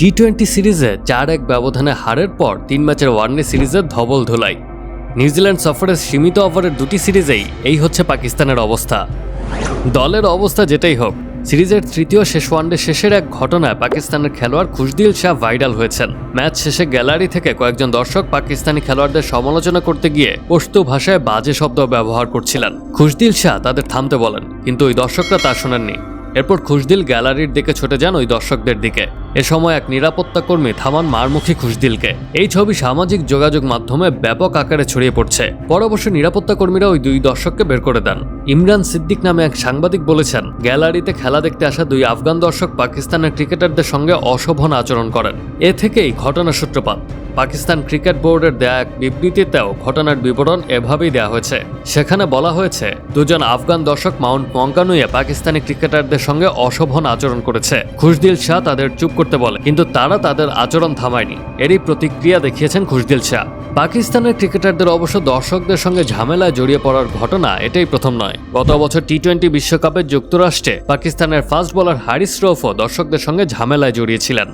T twenty সিরিজে চার এক ব্যবধানে হারের পর তিন ম্যাচের ওয়ানডে সিরিজের ধবল ধোলাই। নিউজিল্যান্ড সফরের সীমিত ওভারের দুটি সিরিজেই এই হচ্ছে পাকিস্তানের অবস্থা। দলের অবস্থা যেটাই হোক, সিরিজের তৃতীয় শেষ ওয়ানডে শেষের এক ঘটনায় পাকিস্তানের খেলোয়াড় খুশদিল শাহ ভাইরাল হয়েছেন। ম্যাচ শেষে গ্যালারি থেকে কয়েকজন দর্শক পাকিস্তানি খেলোয়াড়দের সমালোচনা করতে গিয়ে পশতু ভাষায় বাজে শব্দ ব্যবহার করছিলেন। খুশদিল শাহ তাদের থামতে বলেন, কিন্তু ওই দর্শকরা তা শোনেননি। এরপর খুশদিল গ্যালারির দিকে ছুটে যান ওই দর্শকদের দিকে। এ সময় এক নিরাপত্তা কর্মী থামান মারমুখী খুশদিলকে। এই ছবি সামাজিক যোগাযোগ মাধ্যমে ব্যাপক আকারে ছড়িয়ে পড়ছে। পর অবশ্য নিরাপত্তা কর্মীরা ওই দুই দর্শককে বের করে দেন। ইমরান সিদ্দিক নামে এক সাংবাদিক বলেছেন, গ্যালারিতে খেলা দেখতে আসা দুই আফগান দর্শক পাকিস্তানের ক্রিকেটারদের সঙ্গে অশোভন আচরণ করেন। এ থেকেই ঘটনার সূত্রপাত। পাকিস্তান ক্রিকেট বোর্ডের দেয়া এক বিবৃতিতেও ঘটনার বিবরণ এভাবেই দেওয়া হয়েছে। সেখানে বলা হয়েছে, দুজন আফগান দর্শক মাউন্ট মঙ্কানুয়ে পাকিস্তানি ক্রিকেটারদের সঙ্গে অশোভন আচরণ করেছে। খুশদিল শাহ তাদের চুপ করতে বলে, কিন্তু তারা তাদের আচরণ থামায়নি। এরই প্রতিক্রিয়া দেখিয়েছেন খুশদিল শাহ। পাকিস্তানের ক্রিকেটারদের অবশ্য দর্শকদের সঙ্গে ঝামেলায় জড়িয়ে পড়ার ঘটনা এটাই প্রথম নয়। গত বছর টি টোয়েন্টি বিশ্বকাপে যুক্তরাষ্ট্রে পাকিস্তানের ফাস্ট বোলার হারিস রৌফও দর্শকদের সঙ্গে ঝামেলায় জড়িয়েছিলেন।